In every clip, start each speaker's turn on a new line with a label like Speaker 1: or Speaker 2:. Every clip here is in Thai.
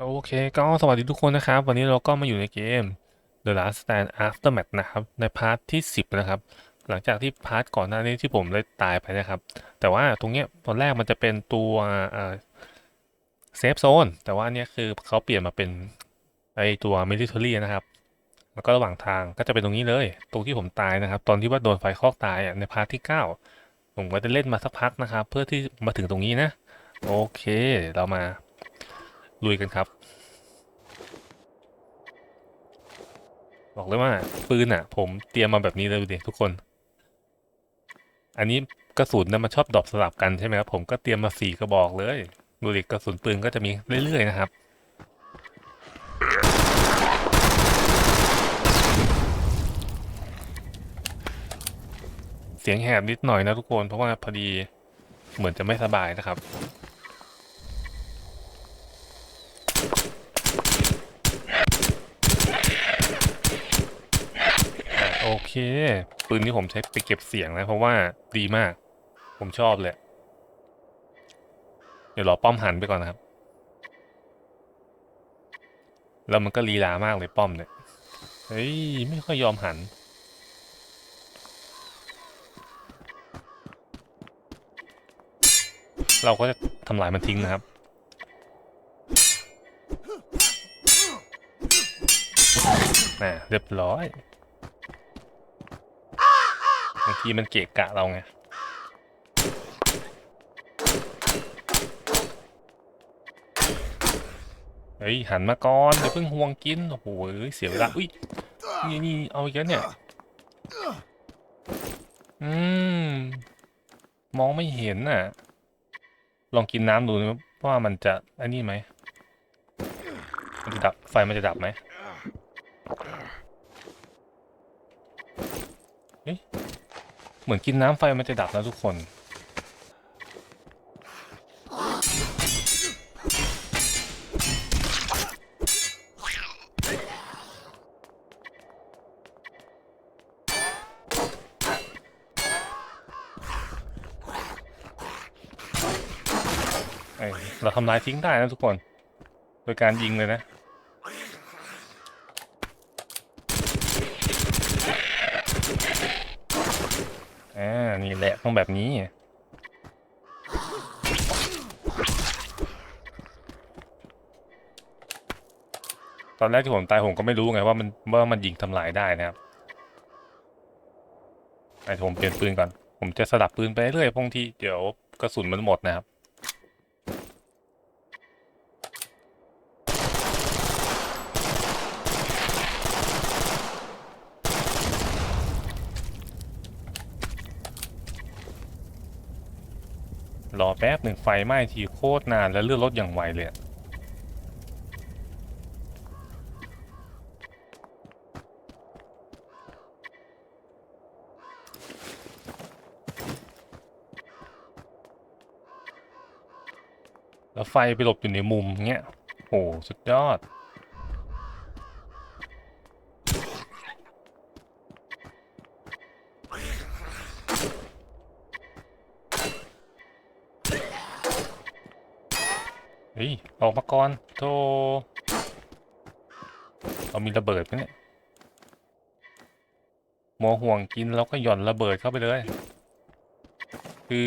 Speaker 1: โอเคก็สวัสดีทุกคนนะครับ วันนี้เราก็มาอยู่ในเกม The Last Stand Aftermath นะครับ ในพาร์ทที่ 10 นะครับ หลังจากที่พาร์ทก่อนหน้านี้ที่ผมได้ตายไปนะครับ แต่ว่าตรงเนี้ยตอนแรกมันจะเป็นตัวเซฟโซนแต่ว่าอันเนี้ยคือเขาเปลี่ยนมาเป็นไอตัว Military นะครับ แล้วก็ระหว่างทางก็จะเป็นตรงนี้เลย ตรงที่ผมตายนะครับ ตอนที่ว่าโดนไฟคอกตายในพาร์ทที่ 9 ผมก็จะเล่นมาสักพักนะครับ เพื่อที่มาถึงตรงนี้นะ โอเคเรามา ลุยกันครับ บอกเลยว่าปืนอะ ผมเตรียมมาแบบนี้เลยดูดิทุกคน อันนี้กระสุนนะมันชอบดรอปสลับกันใช่ไหมครับผมก็เตรียมมาสี่กระบอกเลยดูดิกระสุนปืนก็จะมีเรื่อยๆนะครับเสียงแหบนิดหน่อยนะทุกคน เพราะว่าพอดีเหมือนจะไม่สบายนะครับ อะโอเค ปืนที่ผมใช้ไปเก็บเสียงนะ เพราะว่าดีมาก ผมชอบเลย เดี๋ยวรอป้อมหันไปก่อนนะครับ แล้วมันก็ลีลามากเลยป้อมเนี่ย เฮ้ย ไม่ค่อยยอมหันเราก็จะทำลายมันทิ้งนะครับ น่ะเรียบร้อย บางทีมันเกะกะเราไงเฮ้ยหันมาก่อนอย่าเพิ่งห่วงกินโอ้โหเสียเวลาอุ้ยนี่นี่เอาอีกแล้วเนี่ยอืมมองไม่เห็นน่ะ ลองกินน้ำดูนะว่ามันจะไอ้นี่ไหมมันจะดับไฟมันจะดับไหมเอ๊ะ เหมือนกินน้ำไฟมันจะดับนะทุกคนเอ้ยเราทำลายทิ้งได้นะทุกคน โดยการยิงเลยนะ อ่า นี่แหละต้องแบบนี้ ตอนแรกที่ผมตายผมก็ไม่รู้ไงว่ามันว่ามันยิงทำลายได้นะครับไอ้ผมเปลี่ยนปืนก่อน ผมจะสลับปืนไปเรื่อยพงที่เดี๋ยวกระสุนมันหมดนะครับ รอแป๊บหนึ่งไฟไหม้ทีโคตรนานแล้วเลื่อนรถอย่างไวเลยแล้วไฟไปหลบอยู่ในมุมเงี้ยโอ้สุดยอด ออกมาก่อนโธ่เรามีระเบิดไหมเนี่ยมัวห่วงกินแล้วก็หย่อนระเบิดเข้าไปเลย คือ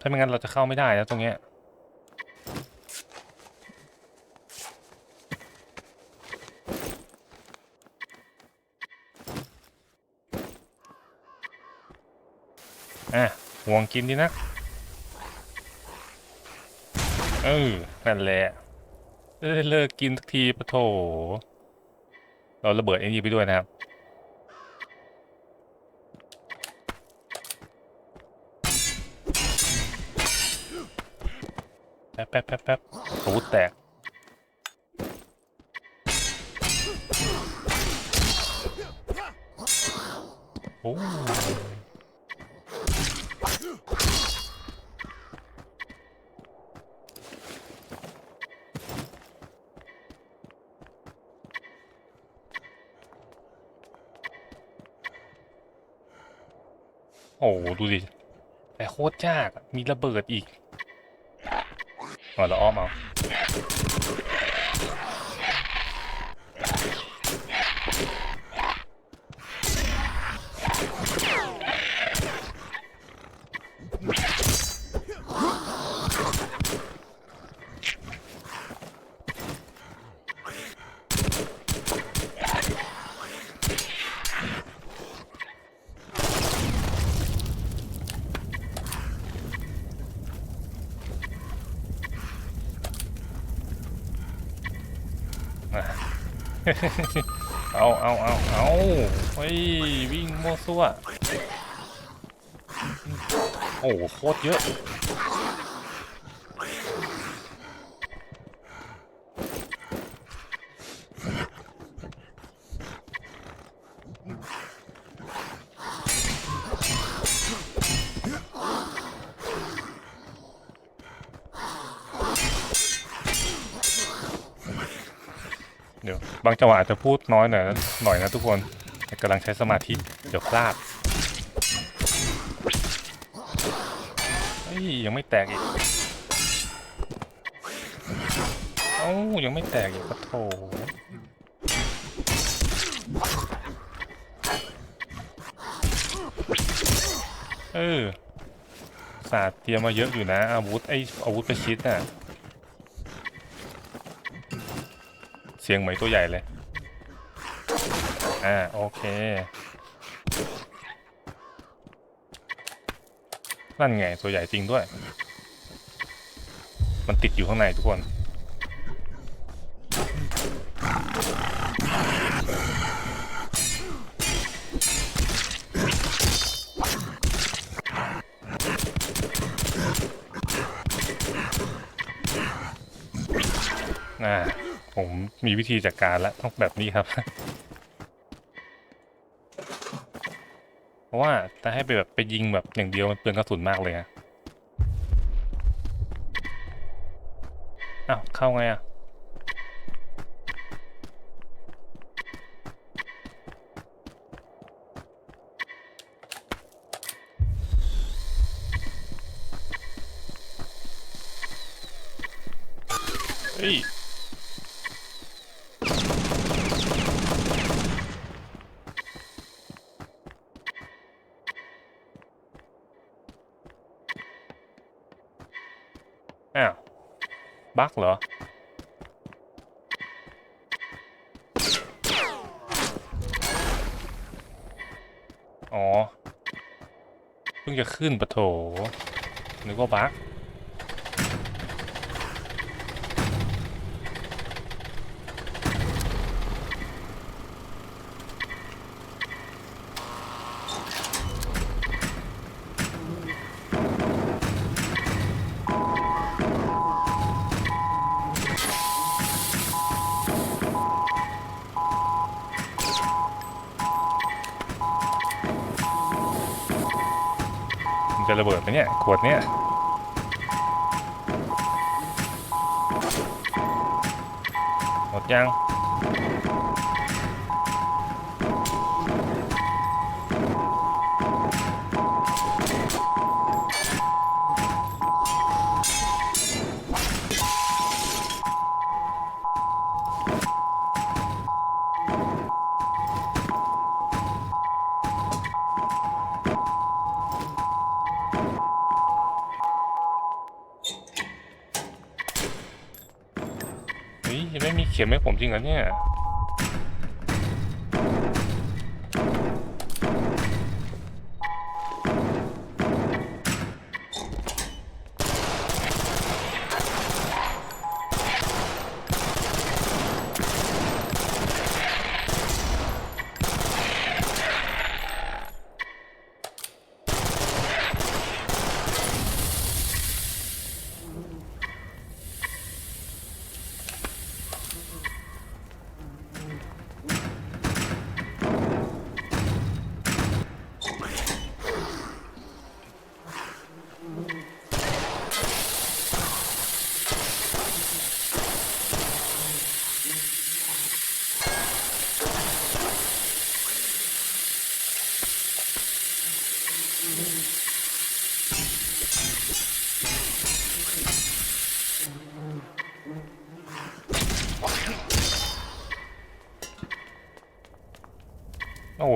Speaker 1: ถ้าไม่งั้นเราจะเข้าไม่ได้นะตรงเนี้ยอะห่วงกินดีนักเออนั่นแหละ เอ้ยเลิกกินสักทีปะโถ เราระเบิดไอ้นี่ไปด้วยนะครับ แป๊บแป๊บแป๊บแป๊บอาวุธแตก โอ้ โอ้โหดูดิแต่โคตรยาก มีระเบิดอีกอ๋อเราอ้อมเอา เอาเอาเอาเอาเฮ้ยวิ่งโม้ซั่วโอ้โหโคตรเยอะ เดี๋ยว บาง จังหวะอาจจะพูดน้อยหน่อยนะหน่อยนะทุกคนแต่กำลังใช้สมาธิเดี๋ยวพลาดเฮ้ยยังไม่แตกอีกเอ้ายังไม่แตกอีกปะโถเออศาสตร์เตรียมมาเยอะอยู่นะ อาวุธไออาวุธประชิดน่ะ เสียงเหมือนตัวใหญ่เลย อ่าโอเค นั่นไงตัวใหญ่จริงด้วย มันติดอยู่ข้างในทุกคน อ่า ผมมีวิธีจัดการแล้วต้องแบบนี้ครับ เพ ราะว่าถ้าให้ไปแบบไปยิงแบบอย่างเดียวมันเปลืองกระสุนมากเลยอะอ้าวเข้าไงอะเฮ้ย บั๊กเหรอ อ๋อ เพิ่งจะขึ้นปะโถนึกว่าบั๊ก ขวดเนี้ยหมดยัง ข็มให้ผมจริงเหรอเนี่ย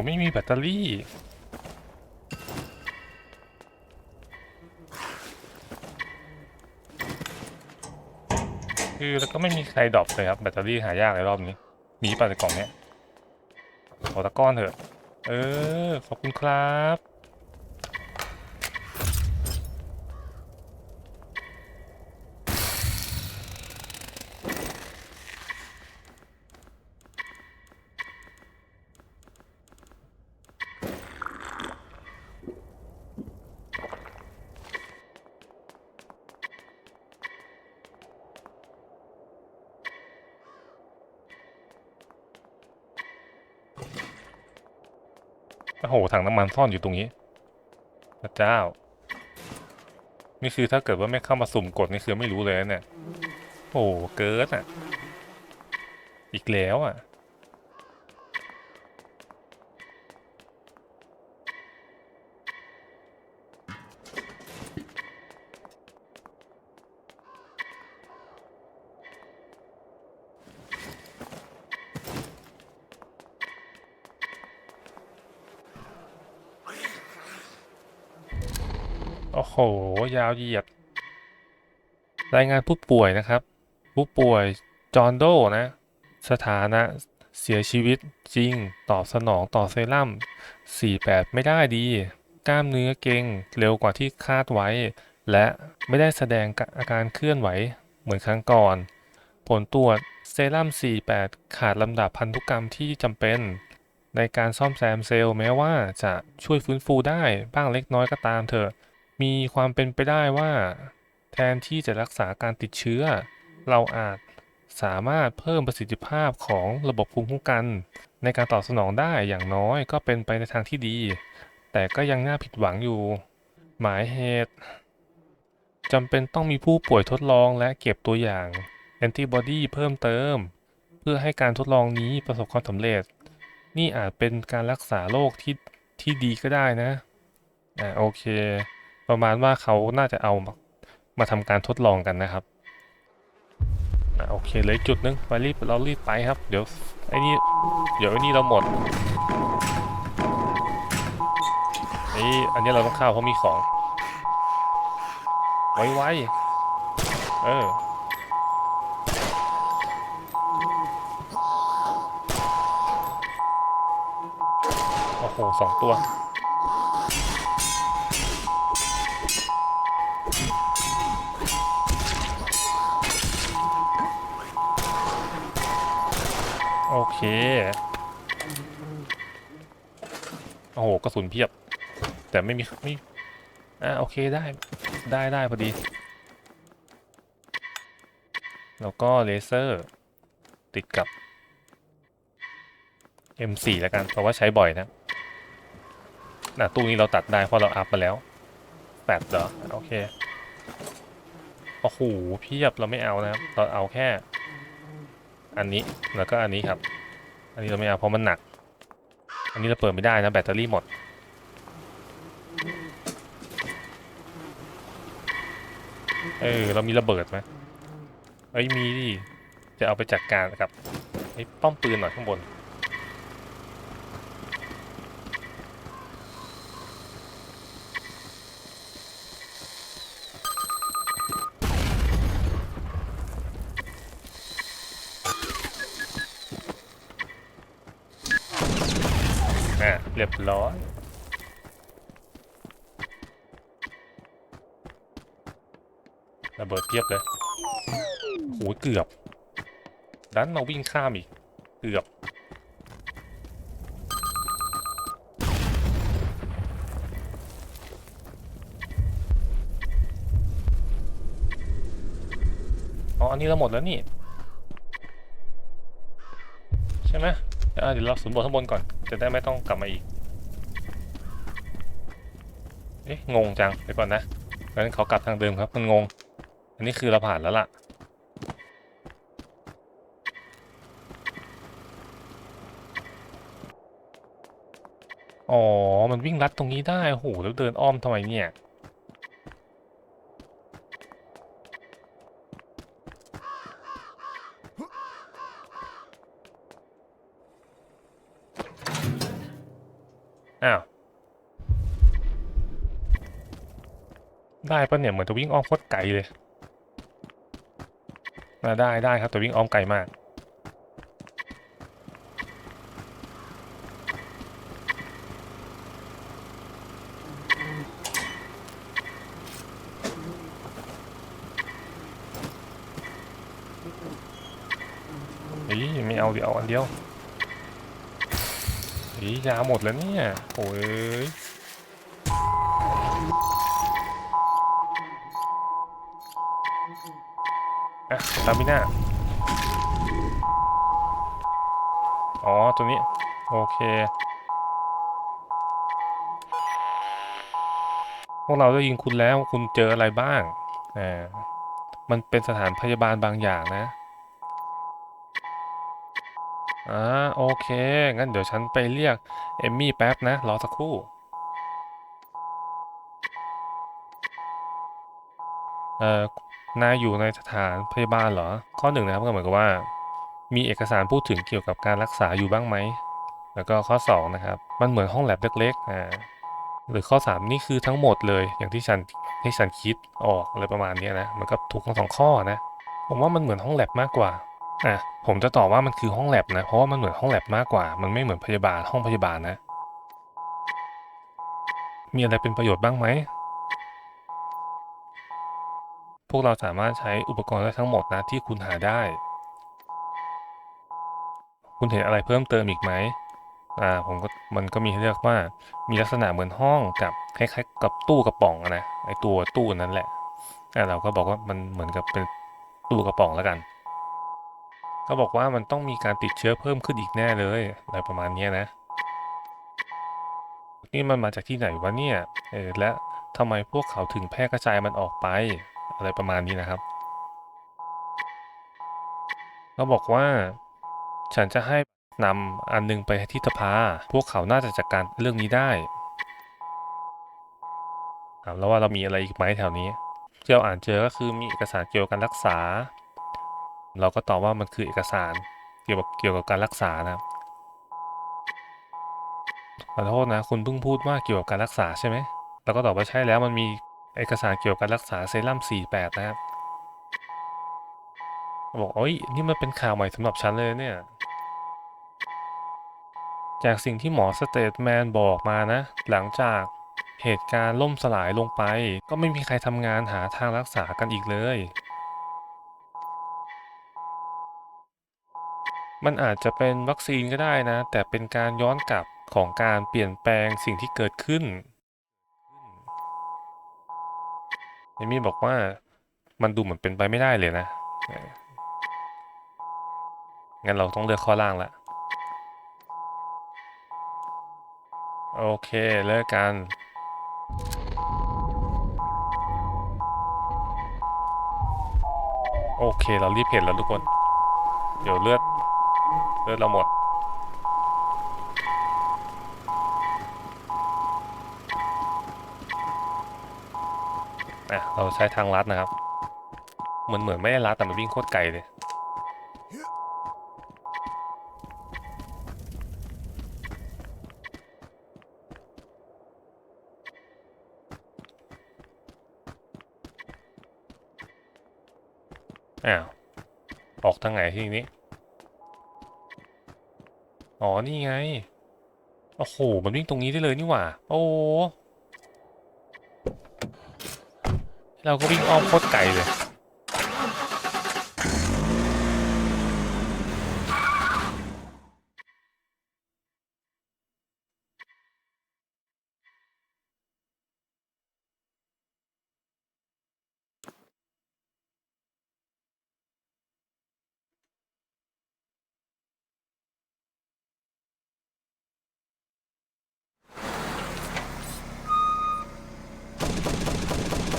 Speaker 1: ไม่มีแบตเตอรี่ คือแล้วก็ไม่มีใครดรอปเลยครับ แบตเตอรี่หายากในรอบนี้ มีป่ะในกล่องเนี้ยขอตะก้อนเถอะ เออ ขอบคุณครับ โอ้โหถังน้ำมันซ่อนอยู่ตรงนี้พระเจ้า นี่คือถ้าเกิดว่าไม่เข้ามาสุ่มกดนี่คือไม่รู้เลยเนี่ย โอ้โหเกิดอะ อีกแล้วอะ โอ้โห ยาวเหยียด รายงานผู้ป่วยนะครับ ผู้ป่วยจอห์นโดนะ สถานะเสียชีวิตจริง ตอบสนองต่อเซรั่ม 48 ไม่ได้ดี กล้ามเนื้อเกร็งเร็วกว่าที่คาดไว้ และไม่ได้แสดงอาการเคลื่อนไหวเหมือนครั้งก่อน ผลตรวจเซรั่ม 48 ขาดลำดับพันธุกรรมที่จำเป็น ในการซ่อมแซมเซลล์แม้ว่าจะช่วยฟื้นฟูได้บ้างเล็กน้อยก็ตามเถอะ มีความเป็นไปได้ว่า แทนที่จะรักษาการติดเชื้อ เราอาจสามารถเพิ่มประสิทธิภาพของระบบภูมิคุ้มกัน ในการตอบสนองได้อย่างน้อยก็เป็นไปในทางที่ดี แต่ก็ยังน่าผิดหวังอยู่ หมายเหตุจำเป็นต้องมีผู้ป่วยทดลองและเก็บตัวอย่างแอนติบอดีเพิ่มเติม เพื่อให้การทดลองนี้ประสบความสำเร็จ นี่อาจเป็นการรักษาโรคที่ที่ดีก็ได้นะอ่าโอเค ประมาณว่าเขาน่าจะเอามามาทำการทดลองกันนะครับโอเคเลยจุดนึงไปรีบเรารีบไปครับ เดี๋ยวไอ้นี่เดี๋ยวไอ้นี่เราหมดไอ้อันนี้เราต้องเข้าเพราะมีของ ไวไวเออโอ้โหสองตัว โอเค โอ้โหกระสุนเพียบ แต่ไม่มีไม่อ่าโอเคได้ได้ได้พอดี แล้วก็เลเซอร์ติดกับ M4 แล้วกัน เพราะว่าใช้บ่อยนะน่ะตู้นี้เราตัดได้เพราะเราอัพมาแล้วแปดเหรอ โอเค โอ้โหเพียบเราไม่เอานะครับ เราเอาแค่ อันนี้แล้วก็อันนี้ครับ อันนี้เราไม่เอาเพราะมันหนัก อันนี้เราเปิดไม่ได้นะแบตเตอรี่หมด เออเรามีระเบิดไหมเอ้ยมีดิจะเอาไปจัดการกับไอ้ป้อมปืนหน่อยข้างบน อะ เรียบร้อยระเบิดเพียบเลยโหเกือบ ดันมาวิ่งข้ามอีก เกือบ อ๋อ อันนี้เราหมดแล้วนี่ ใช่ไหมเดี๋ยวเราสำรวจข้างบนก่อน จะได้ไม่ต้องกลับมาอีก เอ๊ะ งงจังเดี๋ยวก่อนนะงั้นเขากลับทางเดิมครับ มันงง อันนี้คือเราผ่านแล้วล่ะ อ๋อ มันวิ่งลัดตรงนี้ได้โอ้โหแล้วเดินอ้อมทำไมเนี่ย ได้ปะเนี่ยเหมือนจะวิ่งอ้อมโคตรไกลเลยอ่าได้ได้ครับแต่วิ่งอ้อมไกลมากเฮ้ยไม่เอาเดี๋ยวเอาอันเดียวเฮ้ยยาหมดแล้วเนี่ย โอ้ย อะตามพี่าอ๋อ ตัวนี้ โอเค พวกเราได้ยินคุณแล้วคุณเจออะไรบ้างอ่ามันเป็นสถานพยาบาลบางอย่างนะอ่าโอเค งั้นเดี๋ยวฉันไปเรียก เอมมี่แป๊บนะ รอสักครู่เอ่อ นายอยู่ในสถานพยาบาลเหรอ ข้อหนึ่งนะครับก็เหมือนกับว่า มีเอกสารพูดถึงเกี่ยวกับการรักษาอยู่บ้างไหม แล้วก็ข้อสองนะครับ มันเหมือนห้องแลบเล็กๆอ่าหรือข้อสามนี่คือทั้งหมดเลยอย่างที่ฉันที่ฉันคิดออกอะไรประมาณนี้นะมันก็ถูกทั้งสองข้อนะผมว่ามันเหมือนห้องแลบมากกว่าอะผมจะตอบว่ามันคือห้องแลบนะเพราะว่ามันเหมือนห้องแลบมากกว่า มันไม่เหมือนพยาบาลห้องพยาบาลนะ มีอะไรเป็นประโยชน์บ้างไหม พวกเราสามารถใช้อุปกรณ์ได้ทั้งหมดนะที่คุณหาได้ คุณเห็นอะไรเพิ่มเติมอีกไหมอ่าผมก็มันก็มีให้เลือกว่ามีลักษณะเหมือนห้องกับคล้ายๆกับตู้กระป๋องนะไอตัวตู้นั้นแหละอ่าเราก็บอกว่ามันเหมือนกับเป็นตู้กระป๋องแล้วกัน ก็บอกว่ามันต้องมีการติดเชื้อเพิ่มขึ้นอีกแน่เลยอะไรประมาณนี้นะ นี่มันมาจากที่ไหนวะเนี่ยเออและทำไมพวกเขาถึงแพร่กระจายมันออกไป อะไรประมาณนี้นะครับก็บอกว่า ฉันจะให้นำอันหนึงไปที่สภา พวกเขาน่าจะจัดการเรื่องนี้ได้ถามแล้วว่าเรามีอะไรอีกไหมแถวนี้ที่เราอ่านเจอก็คือมีเอกสารเกี่ยวกับการรักษา เราก็ตอบว่ามันคือเอกสารเกี่ยวกับเกี่ยวกับการรักษานะครับขอโทษนะคุณเพิ่งพูดว่าเกี่ยวกับการรักษาใช่ไหมเราก็ตอบว่าใช่แล้วมันมี เอกสารเกี่ยวกับรรักษาเซรั่ม48 นะครับ บอกโอ้ยนี่มันเป็นข่าวใหม่สำหรับฉันเลยเนี่ย จากสิ่งที่หมอสเตทแมนบอกมานะ หลังจากเหตุการณ์ล่มสลายลงไป ก็ไม่มีใครทำงานหาทางรักษากันอีกเลย มันอาจจะเป็นวัคซีนก็ได้นะ แต่เป็นการย้อนกลับของการเปลี่ยนแปลงสิ่งที่เกิดขึ้น เอมี่บอกว่ามันดูเหมือนเป็นไปไม่ได้เลยนะ งั้นเราต้องเลือกข้อล่างละ โอเค เลิกกัน โอเค เรารีบเห็นแล้วทุกคน เดี๋ยวเลือด เลือดเราหมด อะเราใช้ทางลัดนะครับ เหมือนเหมือนไม่ได้ลัดแต่มันวิ่งโคตรไกลเลยอ้าวออกทางไหนทีนี้ อ๋อ นี่ไง โอ้โห มันวิ่งตรงนี้ได้เลยนี่หว่า โอ้โห เราก็วิ่งอ้อมโคตรไกลเลย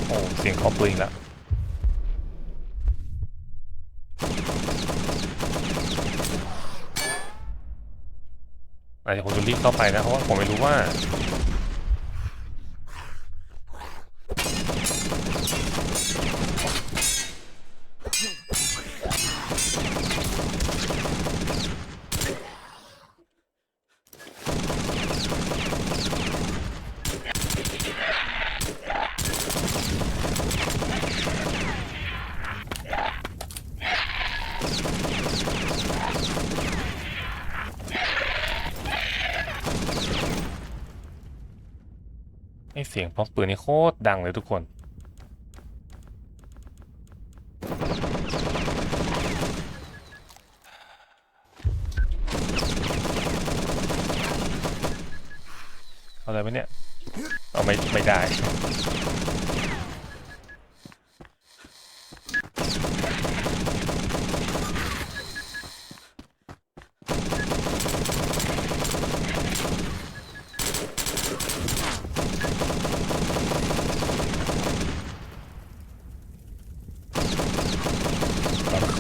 Speaker 1: โอ้ เสียงเคาะปืนอีกแล้ว อาจ จะผมจะรีบเข้าไปนะเพราะว่าผมไม่รู้ว่า สียงป้อมปืนนี่โคตรดังเลยทุกคน เอาอะไรไหมเนี่ย เอาไม่ไม่ได้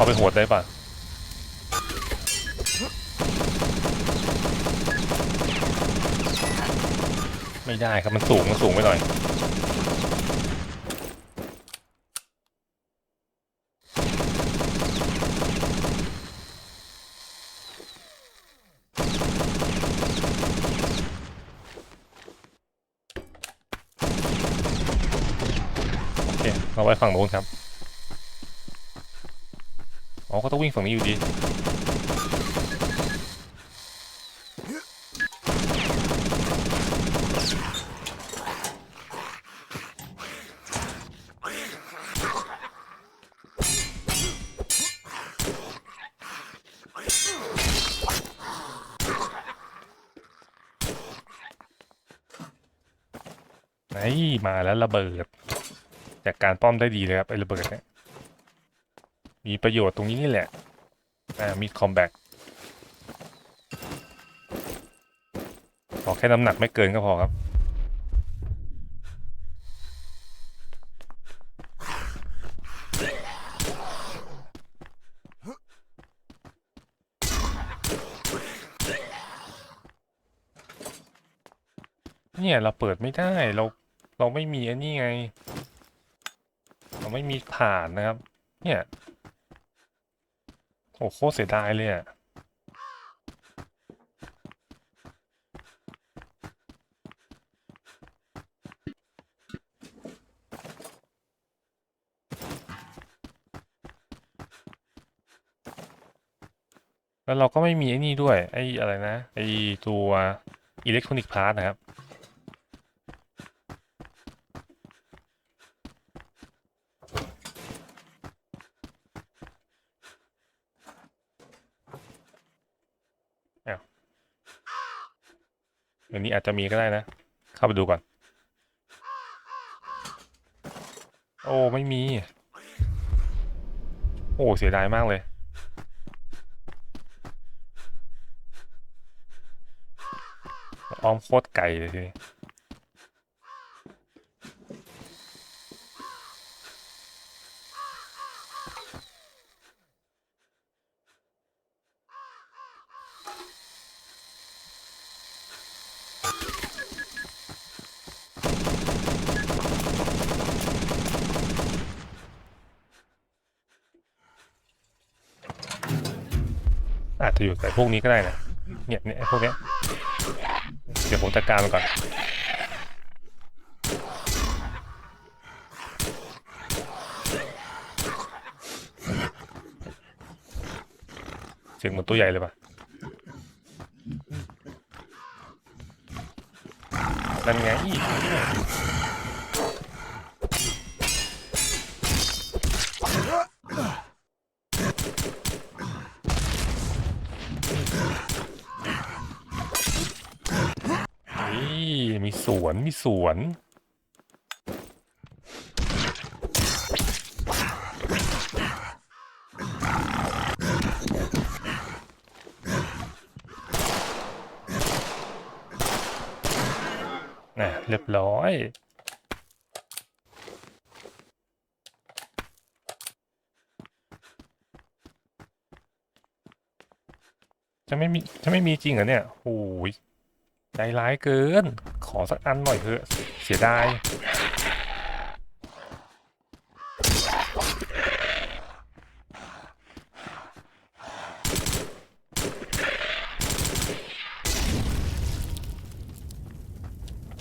Speaker 1: ไปโหดได้ป่ะไม่ได้ครับมันสูงมันสูงไปหน่อยโอเคเราไว้ฝั่งโน้นครับ อ๋อ ก็ต้อง วิ่งฝั่งนี้อยู่ดีไหนมาแล้วระเบิด จากการป้อมได้ดีเลยครับไอ้ระเบิดเนี่ย มีประโยชน์ตรงนี้นี่แหละ อ่า มีคอมแบ็กขอแค่น้ำหนักไม่เกินก็พอครับ เนี่ยเราเปิดไม่ได้เราเราไม่มีอันนี้ไง เราไม่มีผ่านนะครับ เนี่ย โอ้โคตรเสียดายเลยอะแล้วเราก็ไม่มีไอ้นี่ด้วย ไอ้อะไรนะ ไอ้ตัวอิเล็กทรอนิกส์พาร์ทนะครับ เดี๋ยวนี้ อาจจะมีก็ได้นะ เข้าไปดูก่อน โอ้ ไม่มี โอ้ เสียดายมากเลย อ้อมโคตรไก่เลยทีนี้ จะอยู่แต่พวกนี้ก็ได้นะเนี่ยเนี่ยไอ้พวกเนี้ยเดี๋ยวผมจัดการมันก่อนเสียงเหมือนตัวใหญ่เลยปะนั่นไงนี่มี สวนมีสวน น่ะ เรียบร้อยจะไม่มีจะไม่มีจริงเหรอเนี่ยโอ้ย ใจร้ายเกิน ขอสักอันหน่อยเถอะ เสียดาย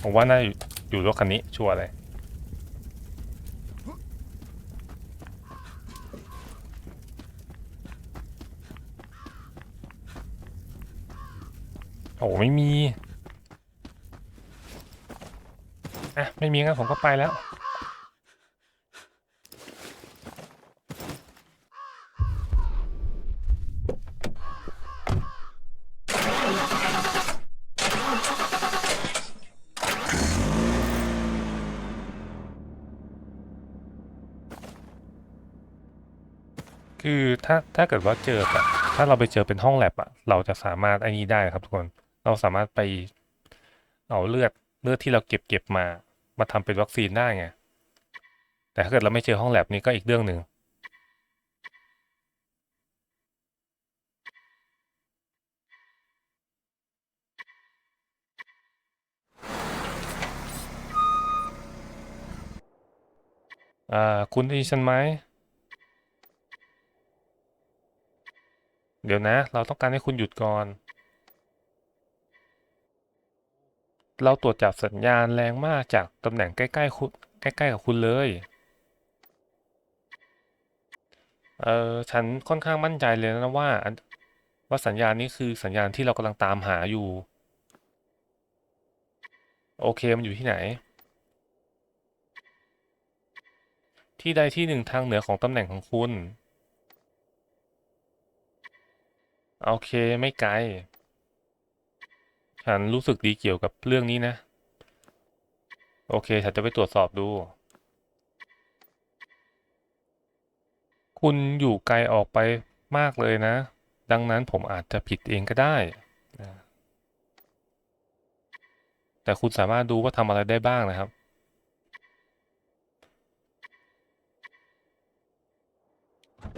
Speaker 1: ผมว่าน่าอยู่อยู่รถคันนี้ชัวร์เลยโอ้ไม่มี อะ ไม่มีงั้นผมก็ไปแล้ว คือถ้าถ้าเกิดว่าเจอแบบถ้าเราไปเจอเป็นห้องแลบอะเราจะสามารถไอ้นี้ได้ครับทุกคน เราสามารถไปเอาเลือดเลือดที่เราเก็บเก็บมา มาทำเป็นวัคซีนได้ไง แต่ถ้าเกิดเราไม่เจอห้องแลบนี้ก็อีกเรื่องหนึ่งอ่าคุณได้ยินฉันไหม เดี๋ยวนะ เราต้องการให้คุณหยุดก่อน เราตรวจจับสัญญาณแรงมากจากตำแหน่งใกล้ๆคุณใกล้ๆกับคุณเลย เออฉันค่อนข้างมั่นใจเลยนะว่า ว่าสัญญาณนี้คือสัญญาณที่เรากำลังตามหาอยู่ โอเคมันอยู่ที่ไหน ที่ใดที่หนึ่งทางเหนือของตำแหน่งของคุณ โอเคไม่ไกล ฉันรู้สึกดีเกี่ยวกับเรื่องนี้นะ โอเค ฉันจะไปตรวจสอบดู คุณอยู่ไกลออกไปมากเลยนะ ดังนั้นผมอาจจะผิดเองก็ได้นะแต่คุณสามารถดูว่าทำอะไรได้บ้างนะครับ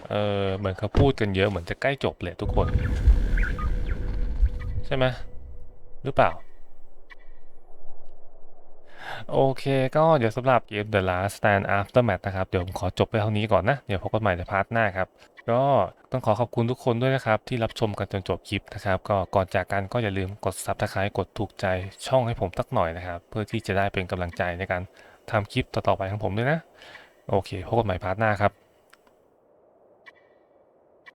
Speaker 1: เออเหมือนเขาพูดกันเยอะเหมือนจะใกล้จบเลยทุกคน ใช่ไหม รือเปล่า โอเคก็เดี๋ยวสำหรับเกม The Last Stand Aftermath นะครับ เดี๋ยวผมขอจบไปเท่านี้ก่อนนะ เดี๋ยวพบกันใหม่ในพาร์ทหน้าครับ ก็ต้องขอขอบคุณทุกคนด้วยนะครับ ที่รับชมกันจนจบคลิปนะครับ ก็ก่อนจากกันก็อย่าลืมกด Subscribe กดถูกใจช่องให้ผมสักหน่อยนะครับ เพื่อที่จะได้เป็นกำลังใจในการทำคลิปต่อๆไปของผมด้วยนะ โอเคพบกันใหม่พาร์ทหน้าครับ